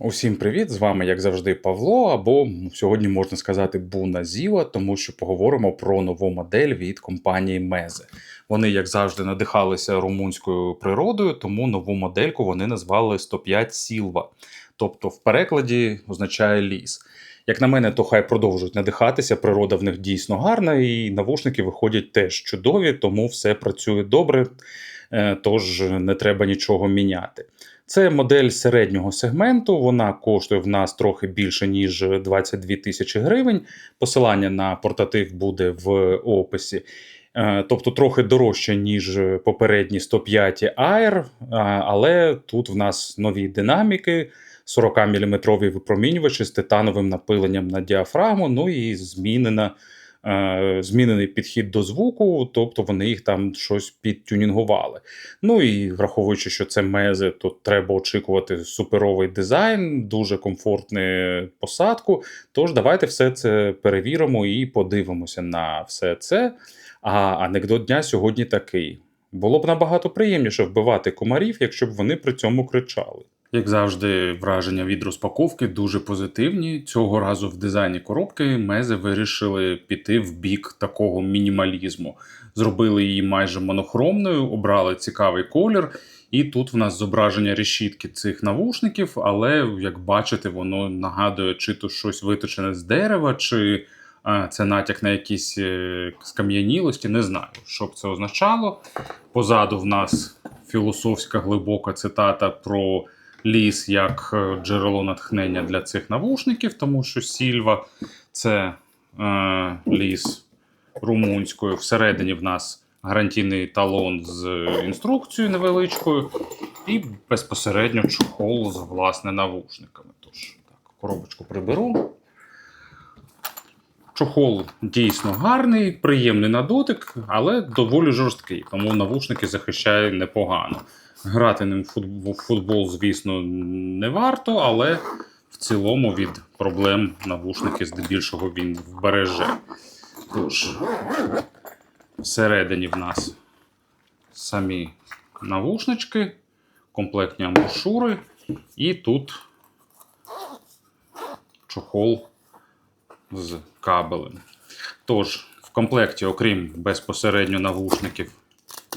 Усім привіт! З вами, як завжди, Павло, або сьогодні можна сказати Буна Зіла, тому що поговоримо про нову модель від компанії Мезе. Вони, як завжди, надихалися румунською природою, тому нову модельку вони назвали 105 Сілва. Тобто, в перекладі означає ліс. Як на мене, то хай продовжують надихатися. Природа в них дійсно гарна, і навушники виходять теж чудові, тому все працює добре, е, тож не треба нічого міняти. Це модель середнього сегменту. Вона коштує в нас трохи більше ніж 22 тисячі гривень. Посилання на портатив буде в описі. Е, Тобто трохи дорожче, ніж попередні 105 Air, але тут в нас нові динаміки, 40-мм випромінювачі з титановим напиленням на діафрагму, ну і змінена, змінений підхід до звуку, тобто вони їх там щось підтюнінгували. Ну і враховуючи, що це мези, то треба очікувати суперовий дизайн, дуже комфортну посадку. Тож давайте все це перевіримо і подивимося на все це. А анекдот дня сьогодні такий: було б набагато приємніше вбивати комарів, якщо б вони при цьому кричали. Як завжди, враження від розпаковки дуже позитивні. Цього разу в дизайні коробки мези вирішили піти в бік такого мінімалізму. Зробили її майже монохромною, обрали цікавий колір. І тут в нас зображення решітки цих навушників, але як бачите, воно нагадує, чи то щось виточене з дерева, чи це натяк на якісь е, скам'янілості. Не знаю, що б це означало. Позаду в нас філософська глибока цитата про ліс як е, джерело натхнення для цих навушників, тому що Сільва це е, ліс румунською. Всередині в нас гарантійний талон з інструкцією невеличкою, і безпосередньо чохол з власне навушниками. Тож, так, коробочку приберу. Чохол дійсно гарний, приємний на дотик, але доволі жорсткий, тому навушники захищає непогано. Грати ним в футбол, звісно, не варто, але в цілому від проблем навушники здебільшого він вбереже. Тож, всередині в нас самі навушнички, комплектні амбушури, і тут чохол з кабелем. Тож, в комплекті, окрім безпосередньо навушників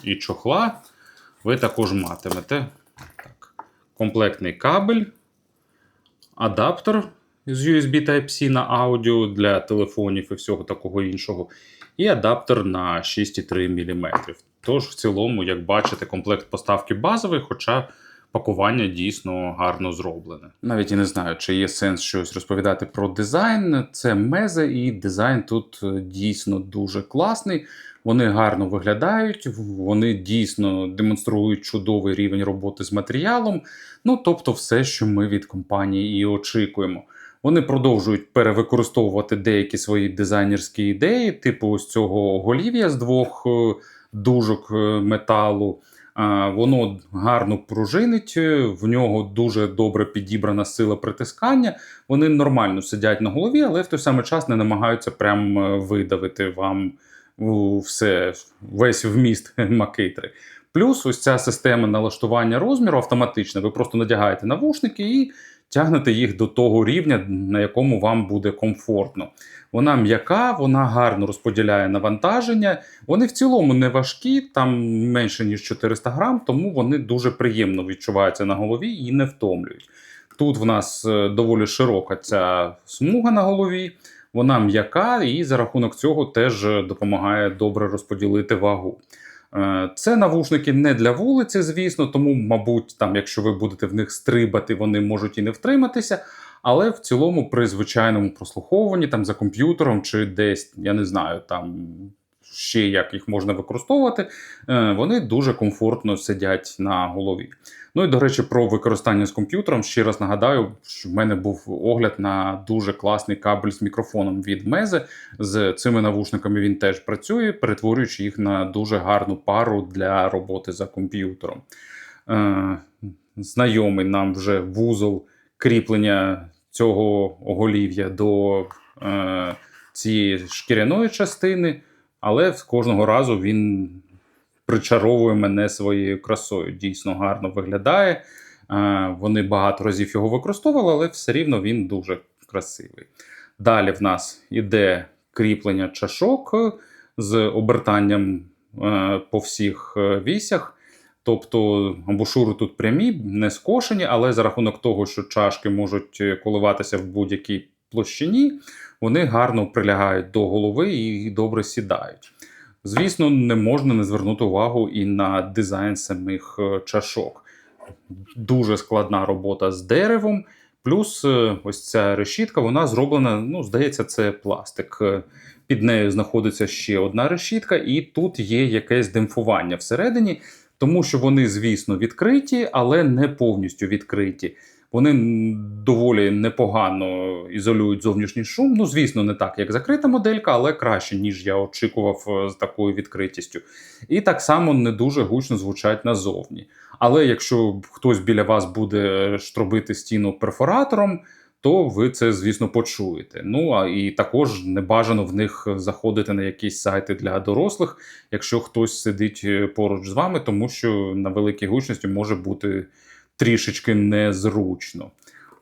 і чохла, ви також матимете так, комплектний кабель, адаптер з USB Type-C на аудіо для телефонів і всього такого іншого, і адаптер на 6,3 мм. Тож, в цілому, як бачите, комплект поставки базовий, хоча пакування дійсно гарно зроблене. Навіть і не знаю, чи є сенс щось розповідати про дизайн. Це мезе, і дизайн тут е, дійсно дуже класний. Вони гарно виглядають, вони дійсно демонструють чудовий рівень роботи з матеріалом. Ну тобто, все, що ми від компанії і очікуємо. Вони продовжують перевикористовувати деякі свої дизайнерські ідеї, типу ось цього голів'я з двох е, дужок е, металу. Воно гарно пружинить, в нього дуже добре підібрана сила притискання. Вони нормально сидять на голові, але в той самий час не намагаються прям е, видавити вам все, весь вміст макитри. Плюс ось ця система налаштування розміру автоматична. Ви просто надягаєте навушники і тягнете їх до того рівня, на якому вам буде комфортно. Вона м'яка, вона гарно розподіляє навантаження. Вони в цілому не важкі, там менше ніж 400 грам, тому вони дуже приємно відчуваються на голові і не втомлюють. Тут в нас е, доволі широка ця смуга на голові, вона м'яка і за рахунок цього теж допомагає добре розподілити вагу. Е, це навушники не для вулиці, звісно, тому, мабуть, там, якщо ви будете в них стрибати, вони можуть і не втриматися. Але в цілому, при звичайному прослуховуванні там за комп'ютером чи десь, я не знаю, там ще як їх можна використовувати, е, вони дуже комфортно сидять на голові. Ну і до речі, про використання з комп'ютером ще раз нагадаю, що в мене був огляд на дуже класний кабель з мікрофоном від Мезе. З цими навушниками він теж працює, перетворюючи їх на дуже гарну пару для роботи за комп'ютером. Е, Знайомий нам вже вузол кріплення цього оголів'я до е, цієї шкіряної частини, але з кожного разу він причаровує мене своєю красою. Дійсно гарно виглядає. Е, Вони багато разів його використовували, але все рівно він дуже красивий. Далі в нас іде кріплення чашок з обертанням е, по всіх е, вісях. Тобто амбушури тут прямі, не скошені, але за рахунок того, що чашки можуть коливатися в будь-якій площині, вони гарно прилягають до голови і добре сідають. Звісно, не можна не звернути увагу і на дизайн самих е, чашок. Дуже складна робота з деревом. Плюс е, ось ця решітка, вона зроблена, ну, здається, це пластик. Е, Під нею знаходиться ще одна решітка, і тут є якесь демпфування всередині, тому що вони, звісно, відкриті, але не повністю відкриті. Вони доволі непогано ізолюють зовнішній шум. Ну, звісно, не так, як закрита моделька, але краще, ніж я очікував е, з такою відкритістю. І так само не дуже гучно звучать назовні. Але якщо хтось біля вас буде штробити стіну перфоратором, то ви це, звісно, почуєте. Ну а і також не бажано в них заходити на якісь сайти для дорослих, якщо хтось сидить е, поруч з вами, тому що на великій гучності може бути трішечки незручно.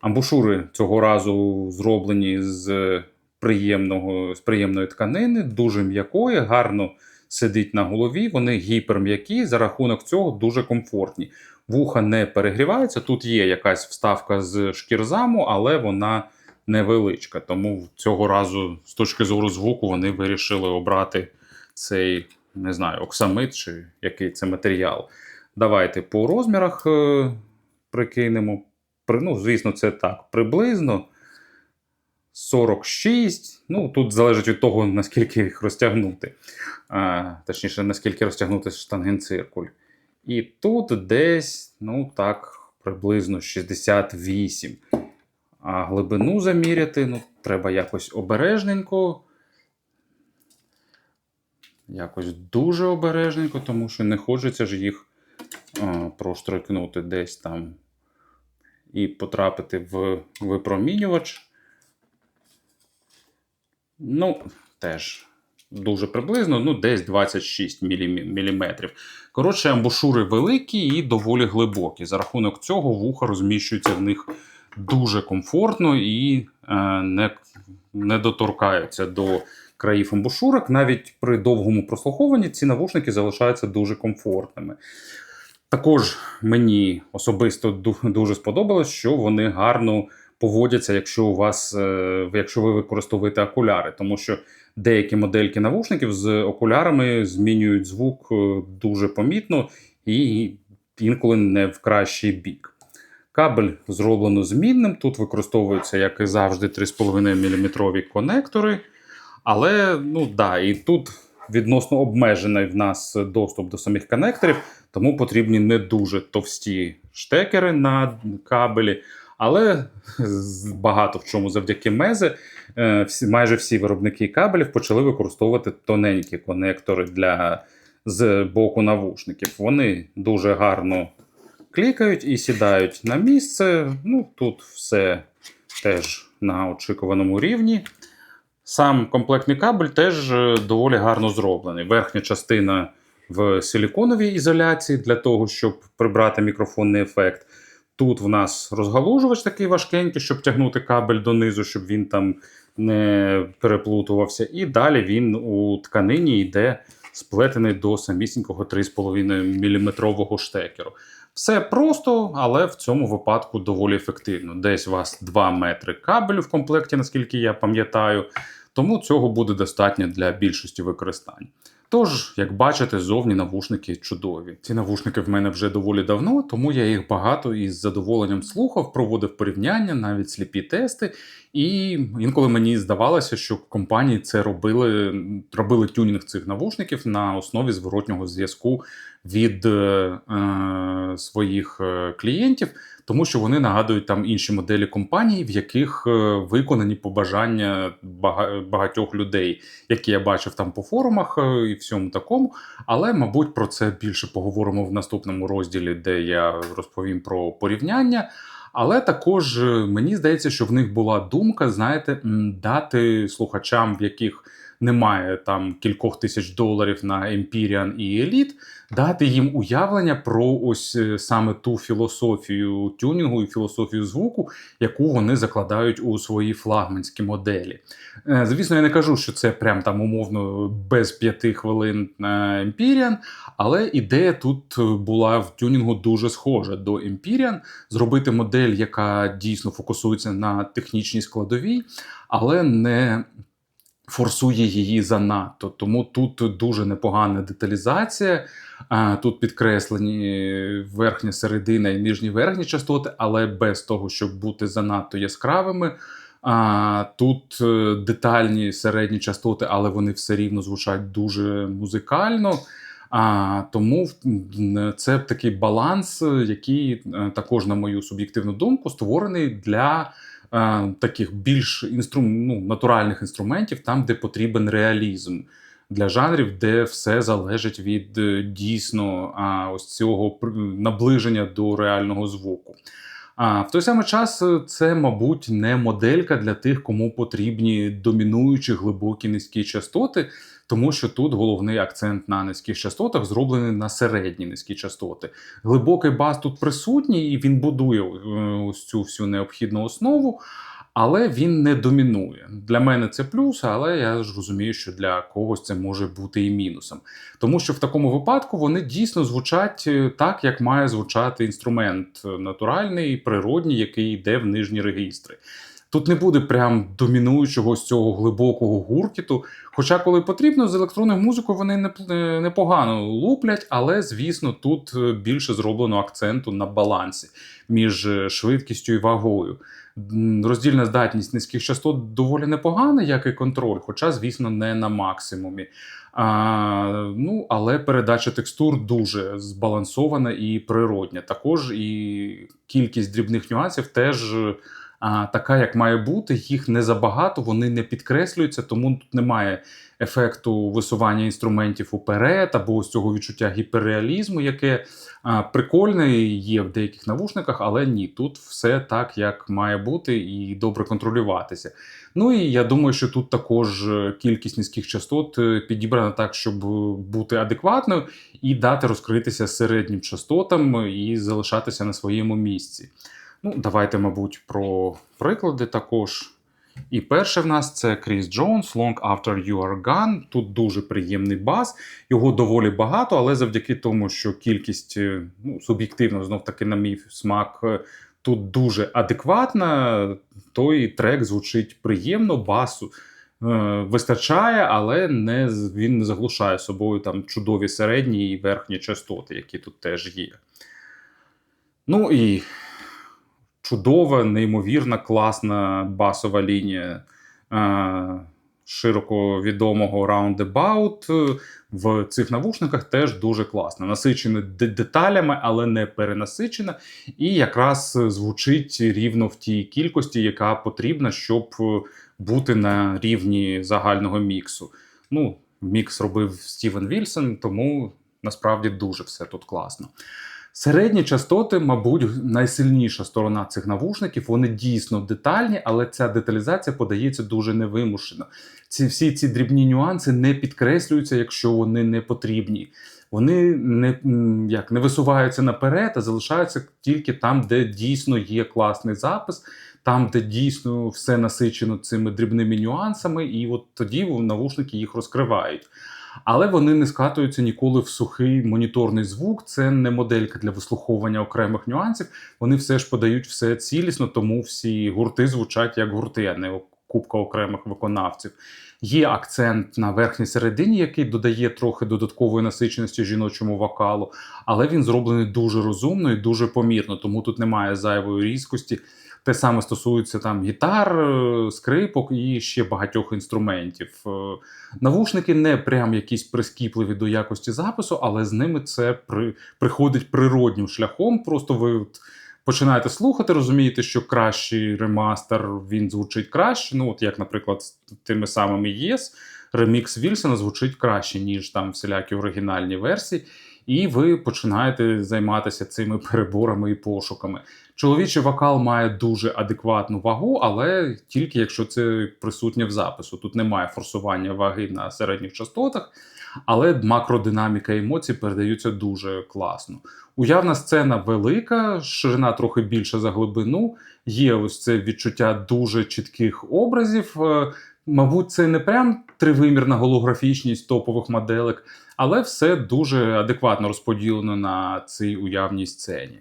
Амбушури цього разу зроблені з приємного з приємної тканини, дуже м'якої, гарно сидить на голові. Вони гіперм'які, за рахунок цього дуже комфортні. Вуха не перегріваються. Тут є якась вставка з шкірзаму, але вона невеличка. Тому цього разу, з точки зору звуку, вони вирішили обрати цей, не знаю, оксамит чи який це матеріал. Давайте по розмірах е, прикинемо. Ну, звісно, це так, приблизно 46. Ну, тут залежить від того, наскільки їх розтягнути. А, точніше, наскільки розтягнути штангенциркуль. І тут десь, ну так, приблизно 68. А глибину заміряти, ну, треба якось обережненько. Якось дуже обережненько, тому що не хочеться ж їх а, проштрикнути десь там і потрапити в випромінювач. Ну, теж дуже приблизно, ну, десь 26 мм. Коротше, амбушури великі і доволі глибокі. За рахунок цього вуха розміщуються в них дуже комфортно і е, не, не доторкаються до країв амбушурок. Навіть при довгому прослуховуванні ці навушники залишаються дуже комфортними. Також мені особисто дуже сподобалось, що вони гарно поводяться, якщо у вас, е, якщо ви використовуєте окуляри, тому що деякі модельки навушників з окулярами змінюють звук е, дуже помітно і інколи не в кращий бік. Кабель зроблено змінним. Тут використовуються, як і завжди, 3,5 мм конектори. Але ну да, і тут відносно обмежений в нас доступ до самих конекторів, тому потрібні не дуже товсті штекери на кабелі. Але багато в чому завдяки мезе е, всі, майже всі виробники кабелів почали використовувати тоненькі конектори для з боку навушників. Вони дуже гарно клікають і сідають на місце. Ну, тут все теж на очікуваному рівні. Сам комплектний кабель теж е, доволі гарно зроблений. Верхня частина в силіконовій ізоляції для того, щоб прибрати мікрофонний ефект. Тут в нас розгалужувач такий важкенький, щоб тягнути кабель донизу, щоб він там не переплутувався. І далі він у тканині йде сплетений до самісінького 3,5 мм штекеру. Все просто, але в цьому випадку доволі ефективно. Десь у вас 2 метри кабелю в комплекті, наскільки я пам'ятаю, тому цього буде достатньо для більшості використань. Тож, як бачите, зовні навушники чудові. Ці навушники в мене вже доволі давно, тому я їх багато і з задоволенням слухав, проводив порівняння, навіть сліпі тести. І інколи мені здавалося, що компанії це робили, робили тюнінг цих навушників на основі зворотнього зв'язку від е, е, своїх е, клієнтів, тому що вони нагадують там інші моделі компаній, в яких е, виконані побажання багатьох людей, які я бачив там по форумах і всьому такому. Але, мабуть, про це більше поговоримо в наступному розділі, де я розповім про порівняння. Але також мені здається, що в них була думка, знаєте, дати слухачам, в яких немає там кількох тисяч доларів на Empyrean і Elite, дати їм уявлення про ось е, саме ту філософію тюнінгу і філософію звуку, яку вони закладають у свої флагманські моделі. Е, Звісно, я не кажу, що це прям там умовно без п'яти хвилин на Empyrean, але ідея тут була в тюнінгу дуже схожа до Empyrean. Зробити модель, яка дійсно фокусується на технічній складовій, але не форсує її занадто. Тому тут дуже непогана деталізація. Тут підкреслені верхня середина і нижні верхні частоти, але без того, щоб бути занадто яскравими. А, Тут е, детальні середні частоти, але вони все рівно звучать дуже музикально. А, Тому це такий баланс, який е, також, на мою суб'єктивну думку, створений для таких більш інстру... ну, натуральних інструментів, там, де потрібен реалізм. Для жанрів, де все залежить від е, дійсно а, ось цього наближення до реального звуку. А в той самий час е, це, мабуть, не моделька для тих, кому потрібні домінуючі глибокі низькі частоти, тому що тут головний акцент на низьких частотах зроблений на середні низькі частоти. Глибокий бас тут присутній, і він будує е, ось цю всю необхідну основу. Але він не домінує. Для мене це плюс, але я ж розумію, що для когось це може бути і мінусом. Тому що в такому випадку вони дійсно звучать е, так, як має звучати інструмент е, натуральний, природній, який йде в нижні регістри. Тут не буде прям домінуючого з цього глибокого гуркіту. Хоча, коли потрібно, з електронною музикою вони е, непогано луплять, але звісно, тут е, більше зроблено акценту на балансі між е, швидкістю і вагою. Роздільна здатність низьких частот доволі непогана, як і контроль, хоча, звісно, не на максимумі. А, ну, але передача текстур дуже збалансована і природня. Також і кількість дрібних нюансів теж а, така, як має бути. Їх не забагато, вони не підкреслюються, тому тут немає ефекту висування інструментів уперед або ось цього відчуття гіперреалізму, яке а, прикольне є в деяких навушниках, але ні, тут все так, як має бути, і добре контролюватися. Ну і я думаю, що тут також е, кількість низьких частот е, підібрана так, щоб бути адекватною і дати розкритися середнім частотам і залишатися на своєму місці. Ну, давайте, мабуть, про приклади також. І перше в нас це Кріс Джонс, Long After You Are Gone. Тут дуже приємний бас. Його доволі багато, але завдяки тому, що кількість е, ну, суб'єктивно, знов таки, на мій смак, е, тут дуже адекватна. Той трек звучить приємно, басу е, вистачає, але не, він не заглушає собою там чудові середні і верхні частоти, які тут теж є. Ну і чудова, неймовірна, класна басова лінія е, широко відомого Roundabout в цих навушниках теж дуже класна. Насичена деталями, але не перенасичена. І якраз звучить рівно в тій кількості, яка потрібна, щоб бути на рівні загального міксу. Ну, мікс робив Стівен Вільсон, тому насправді дуже все тут класно. Середні частоти, мабуть, найсильніша сторона цих навушників. Вони дійсно детальні, але ця деталізація подається дуже невимушено. Ці всі ці дрібні нюанси не підкреслюються, якщо вони не потрібні. Вони не, як, не висуваються наперед, а залишаються тільки там, де дійсно є класний запис, там, де дійсно все насичено цими дрібними нюансами, і от тоді навушники їх розкривають. Але вони не скатуються ніколи в сухий моніторний звук. Це не моделька для вислуховування окремих нюансів. Вони все ж подають все цілісно, тому всі гурти звучать як гурти, а не купка окремих виконавців. Є акцент на верхній середині, який додає трохи додаткової насиченості жіночому вокалу, але він зроблений дуже розумно і дуже помірно, тому тут немає зайвої різкості. Те саме стосується там гітар, е, скрипок і ще багатьох інструментів. Е, Навушники не прям якісь прискіпливі до якості запису, але з ними це при, приходить природнім шляхом. Просто ви починаєте слухати, розумієте, що кращий ремастер він звучить краще. Ну, от як, наприклад, з тими самими Yes, ремікс Вільсона звучить краще, ніж там всілякі оригінальні версії. І ви починаєте займатися цими переборами і пошуками. Чоловічий вокал має дуже адекватну вагу, але тільки якщо це присутнє в запису. Тут немає форсування ваги на середніх частотах, але макродинаміка емоцій передаються дуже класно. Уявна сцена велика, ширина трохи більша за глибину. Є ось це відчуття дуже чітких образів. Мабуть, це не прям тривимірна голографічність топових моделек, але все дуже адекватно розподілено на цій уявній сцені.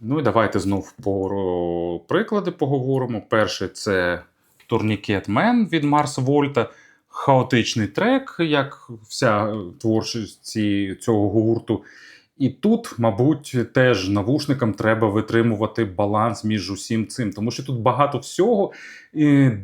Ну і давайте знов про приклади поговоримо. Перший це Tourniquet Man від Марс Вольта. Хаотичний трек, як вся творчість цього гурту. І тут, мабуть, теж навушникам треба витримувати баланс між усім цим, тому що тут багато всього,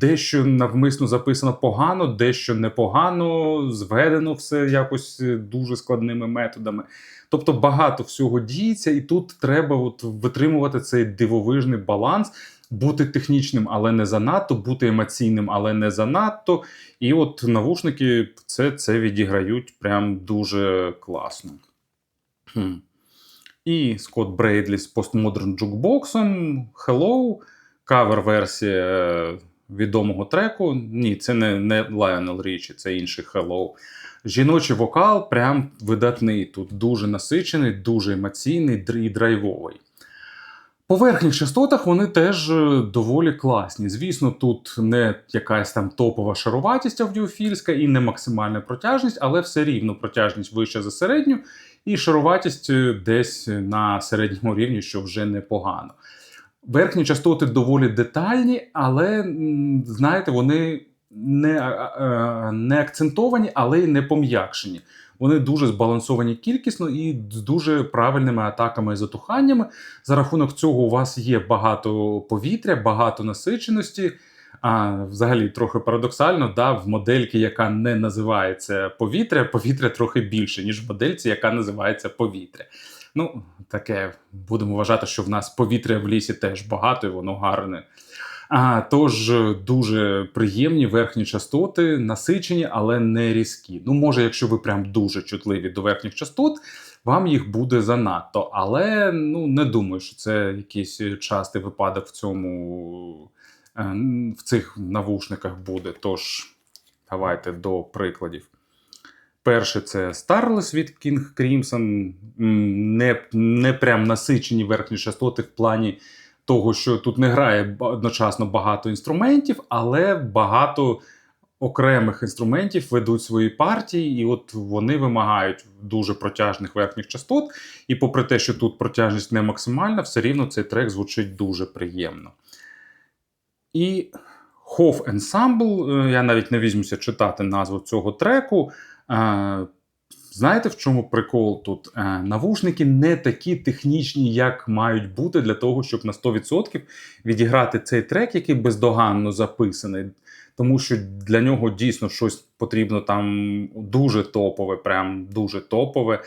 дещо навмисно записано погано, дещо непогано, зведено все якось е, дуже складними методами. Тобто багато всього діється, і тут треба от витримувати цей дивовижний баланс, бути технічним, але не занадто, бути емоційним, але не занадто. І от навушники це, це відіграють прям дуже класно. Хм. І Скотт Брейдлі з постмодерн джукбоксом Hello, кавер-версія е, відомого треку. Ні, це не, не Lionel Richie, це інший Hello. Жіночий вокал прям видатний тут, дуже насичений, дуже емоційний і драйвовий. По верхніх частотах вони теж е, доволі класні. Звісно, тут не якась там топова шаруватість аудіофільська і не максимальна протяжність, але все рівно протяжність вища за середню, і шаруватість е, десь на середньому рівні, що вже непогано. Верхні частоти доволі детальні, але знаєте, вони не, а- не акцентовані, але й не пом'якшені. Вони дуже збалансовані кількісно і з дуже правильними атаками і затуханнями. За рахунок цього у вас є багато повітря, багато насиченості. А взагалі трохи парадоксально, да, в модельці, яка не називається повітря, повітря трохи більше, ніж в модельці, яка називається повітря. Ну, таке будемо вважати, що в нас повітря в лісі теж багато, і воно гарне. А, тож дуже приємні верхні частоти, насичені, але не різкі. Ну, може, якщо ви прям дуже чутливі до верхніх частот, вам їх буде занадто. Але ну, не думаю, що це якийсь частий випадок в цьому в цих навушниках буде. Тож, давайте до прикладів. Перше це Starless від King Crimson. Не, не прям насичені верхні частоти в плані того, що тут не грає одночасно багато інструментів, але багато окремих інструментів ведуть свої партії, і от вони вимагають дуже протяжних верхніх частот. І попри те, що тут протяжність не максимальна, все рівно цей трек звучить дуже приємно. І Hof Ensemble, е, я навіть не візьмуся читати назву цього треку. Е, Знаєте, в чому прикол тут? Е, Навушники не такі технічні, як мають бути для того, щоб на 100% відіграти цей трек, який бездоганно записаний. Тому що для нього дійсно щось потрібно там дуже топове, прям дуже топове.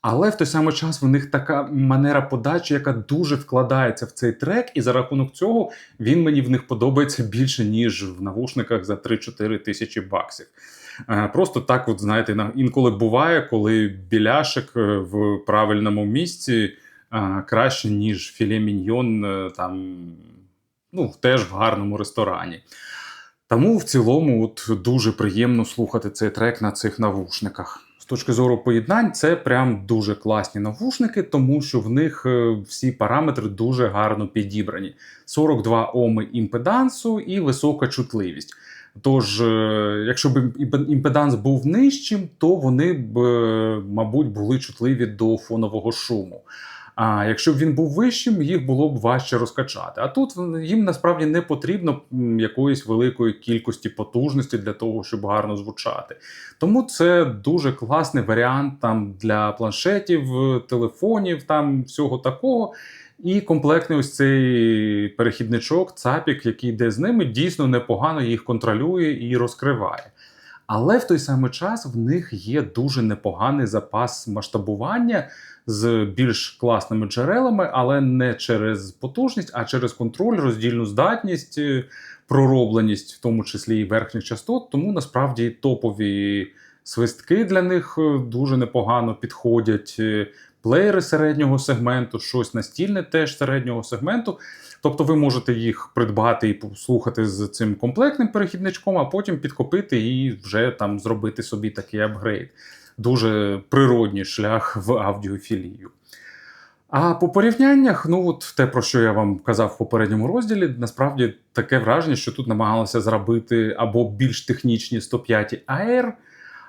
Але в той самий час в них така манера подачі, яка дуже вкладається в цей трек, і за рахунок цього він мені в них подобається більше, ніж в навушниках за 3-4 тисячі баксів. Е, Просто так, от знаєте, на- інколи буває, коли біляшик е, в правильному місці е, краще, ніж філе міньйон там, ну, теж в гарному ресторані. Тому в цілому от дуже приємно слухати цей трек на цих навушниках. Точки зору поєднань, це прям дуже класні навушники, тому що в них е, всі параметри дуже гарно підібрані: 42 Оми імпедансу і висока чутливість. Тож, е, якщо б імпе- імпеданс був нижчим, то вони б, е, мабуть, були чутливі до фонового шуму. А якщо б він був вищим, їх було б важче розкачати. А тут їм насправді не потрібно якоїсь великої кількості потужності для того, щоб гарно звучати. Тому це дуже класний варіант там для планшетів, телефонів, там всього такого. І комплектний ось цей перехідничок, цапік, який йде з ними, дійсно непогано їх контролює і розкриває. Але в той самий час в них є дуже непоганий запас масштабування з більш класними джерелами, але не через потужність, а через контроль, роздільну здатність, е, проробленість, в тому числі і верхніх частот. Тому насправді топові свистки для них е, дуже непогано підходять. е, Плеєри середнього сегменту, щось настільне теж середнього сегменту. Тобто ви можете їх придбати і послухати з цим комплектним перехідничком, а потім підкопити і вже там зробити собі такий апгрейд. Дуже природній шлях в аудіофілію. А по порівняннях, ну от те, про що я вам казав в попередньому розділі, насправді таке враження, що тут намагалися зробити або більш технічні 105 AR,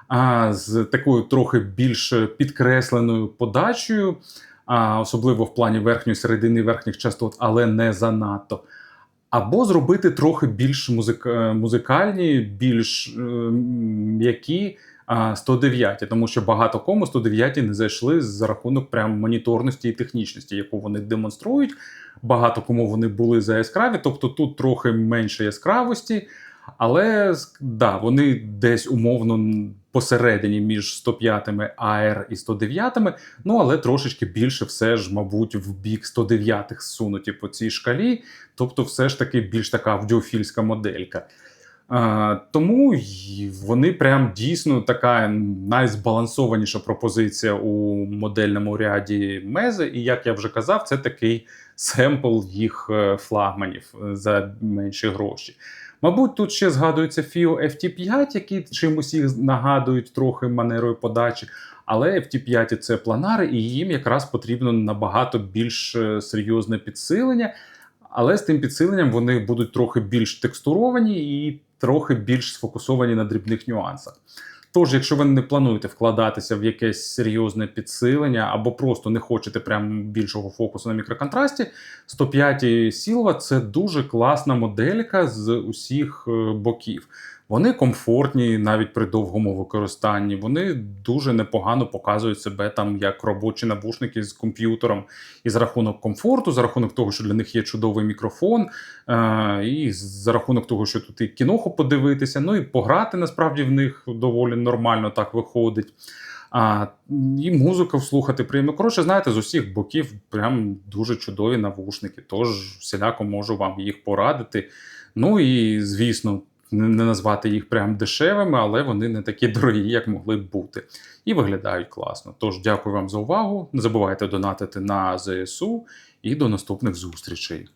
а з такою трохи більш підкресленою подачею, а, особливо в плані верхньої середини верхніх частот, але не занадто. Або зробити трохи більш музик... музикальні, більш е, м'які 109, тому що багато кому 109 не зайшли за рахунок прям моніторності і технічності, яку вони демонструють. Багато кому вони були за яскраві, тобто тут трохи менше яскравості, але да, вони десь умовно посередині між 105 AR і 109, ну але трошечки більше все ж, мабуть, в бік 109 сунуті по цій шкалі, тобто все ж таки більш така аудіофільська моделька. Тому вони прям дійсно така найзбалансованіша пропозиція у модельному ряді Мези. І як я вже казав, це такий семпл їх е, флагманів е, за менші гроші. Мабуть, тут ще згадується FIO FT5, які чимось їх нагадують трохи манерою подачі. Але FT5 це планари, і їм якраз потрібно набагато більш е, серйозне підсилення. Але з тим підсиленням вони будуть трохи більш текстуровані і трохи більш сфокусовані на дрібних нюансах. Тож, якщо ви не плануєте вкладатися в якесь серйозне підсилення або просто не хочете прям більшого фокусу на мікроконтрасті, 105 Silva це дуже класна моделька з усіх е, боків. Вони комфортні навіть при довгому використанні. Вони дуже непогано показують себе там як робочі навушники з комп'ютером. І за рахунок комфорту, за рахунок того, що для них є чудовий мікрофон, е- і за рахунок того, що тут і кіноху подивитися, ну і пограти насправді в них доволі нормально так виходить. А, і музику слухати приємно. Коротше, знаєте, з усіх боків прям дуже чудові навушники. Тож всіляко можу вам їх порадити. Ну і звісно, не назвати їх прям дешевими, але вони не такі дорогі, як могли б бути. І виглядають класно. Тож дякую вам за увагу. Не забувайте донатити на ЗСУ і до наступних зустрічей.